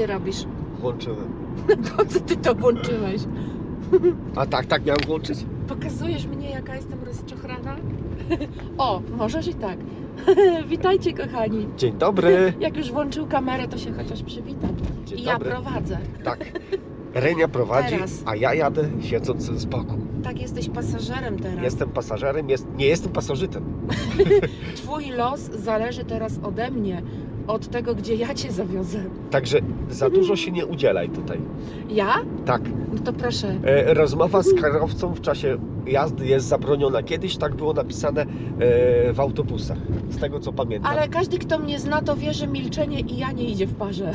ty robisz? Włączyłem. Po co ty to włączyłeś? A tak, tak miałem włączyć? Pokazujesz mnie, jaka jestem rozczochrana? O, możesz i tak. Witajcie, kochani. Dzień dobry. Jak już włączył kamerę, to się chociaż przywitam. Dzień I ja dobry. prowadzę. Tak. Renia prowadzi, Teraz. a ja jadę siedząc z boku. Tak, jesteś pasażerem teraz. Jestem pasażerem, jest, nie jestem pasożytem. Twój los zależy teraz ode mnie, od tego, gdzie ja cię zawiozę. Także za dużo się nie udzielaj tutaj. Ja? Tak. No to proszę. E, rozmowa z kierowcą w czasie jazdy jest zabroniona. Kiedyś tak było napisane e, w autobusach. Z tego co pamiętam. Ale każdy, kto mnie zna, to wie, że milczenie i ja nie idzie w parze.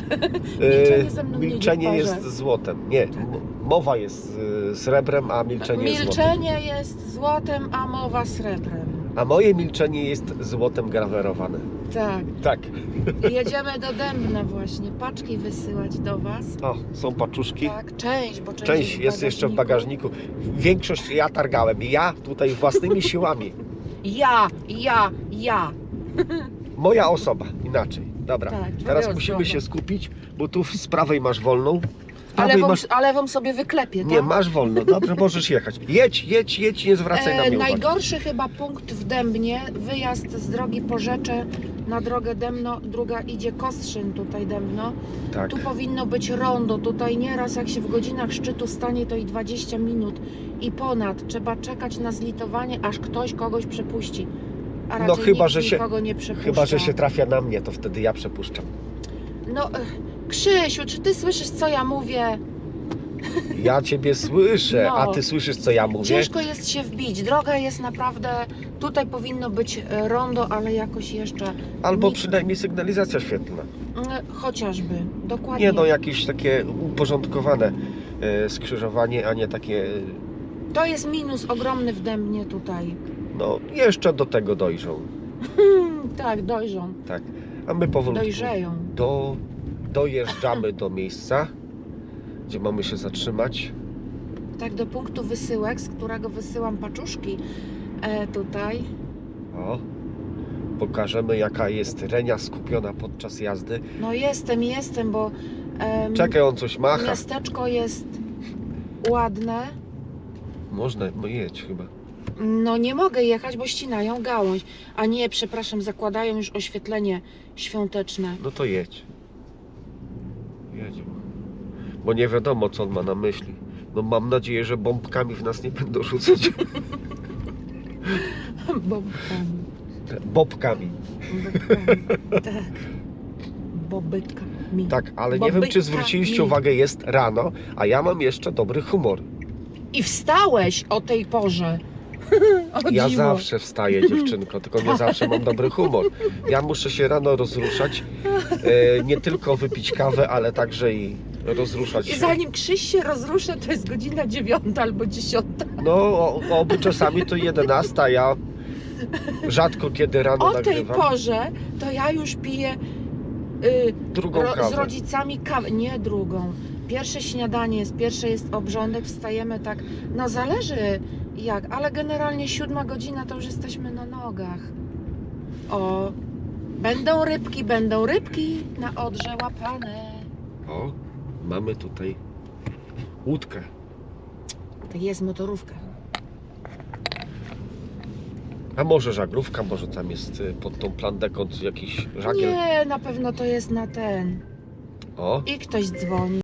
E, milczenie ze mną nie milczenie idzie w parze. jest złotem. Nie, Tak. m- mowa jest e, srebrem, a milczenie jest złotem. Milczenie jest złotem, a mowa srebrem. A moje milczenie jest złotem grawerowane. Tak. Tak. Jedziemy do Dębna właśnie. Paczki wysyłać do Was. O, są paczuszki. Tak, część, bo część, Część jest jeszcze w bagażniku. Większość ja targałem. Ja tutaj własnymi siłami. Ja, ja, ja. Moja osoba, inaczej. Dobra. Tak, Teraz musimy osoba. się skupić, bo tu z prawej masz wolną. Ale wam, masz... ale wam sobie wyklepię, Nie, tak? masz wolno. Dobrze, możesz jechać. Jedź, jedź, jedź, nie zwracaj na E, mnie uwagi. najgorszy chyba punkt w Dębnie, wyjazd z drogi Porzecze na drogę Dębno, druga idzie Kostrzyn tutaj Dębno. Tak. Tu powinno być rondo, tutaj nieraz jak się w godzinach szczytu stanie to i 20 minut i ponad. Trzeba czekać na zlitowanie, aż ktoś kogoś przepuści. A No chyba, nikt że się- nikogo nie przepuszcza. Chyba, że się trafia na mnie, to wtedy ja przepuszczam. No, Krzysiu, czy ty słyszysz co ja mówię? Ja ciebie słyszę, No. a ty słyszysz, co ja mówię? Ciężko jest się wbić. Droga jest naprawdę. Tutaj powinno być e, rondo, ale jakoś jeszcze. Albo nikt- przynajmniej sygnalizacja świetlna. Mm, Chociażby. Dokładnie. Nie no, jakieś takie uporządkowane e, skrzyżowanie, a nie takie, e, To jest minus ogromny w Dębnie tutaj. no jeszcze do tego dojrzą. Tak, dojrzą. Tak. A my powolutku Dojrzeją. do, dojeżdżamy do miejsca, gdzie mamy się zatrzymać. Tak, do punktu wysyłek, z którego wysyłam paczuszki e, tutaj. O, pokażemy jaka jest Renia skupiona podczas jazdy. No jestem, jestem, bo em, Czekaj, on coś macha. miasteczko jest ładne. Można, no jedź chyba. No nie mogę jechać, bo ścinają gałąź. A nie, przepraszam, zakładają już oświetlenie świąteczne. No to jedź. Bo nie wiadomo, co on ma na myśli. No mam nadzieję, że bombkami w nas nie będą rzucać. Bobkami. Bobkami. Bobkami. Tak. Bobykami. Tak, ale nie wiem, czy zwróciliście uwagę, jest rano, a ja mam jeszcze dobry humor. I wstałeś o tej porze. O Ja dziwo. zawsze wstaję, dziewczynko, tylko nie zawsze mam dobry humor. Ja muszę się rano rozruszać, e, nie tylko wypić kawę, ale także i rozruszać I się. zanim Krzyś się rozruszy, to jest godzina dziewiąta albo dziesiąta. No, o- oby czasami to 11, a ja rzadko kiedy rano O tej nagrywam. porze to ja już piję y, Drugą ro, z kawę. rodzicami kawę. Nie drugą. Pierwsze śniadanie jest, pierwsze jest obrządek, wstajemy tak, no zależy jak, ale generalnie siódma godzina to już jesteśmy na nogach. O, będą rybki, będą rybki na odrze łapane. O, mamy tutaj łódkę. To jest motorówka. A może żaglówka, może tam jest y, pod tą plandeką jakiś żagiel. Nie, na pewno to jest na ten. O, I ktoś dzwoni.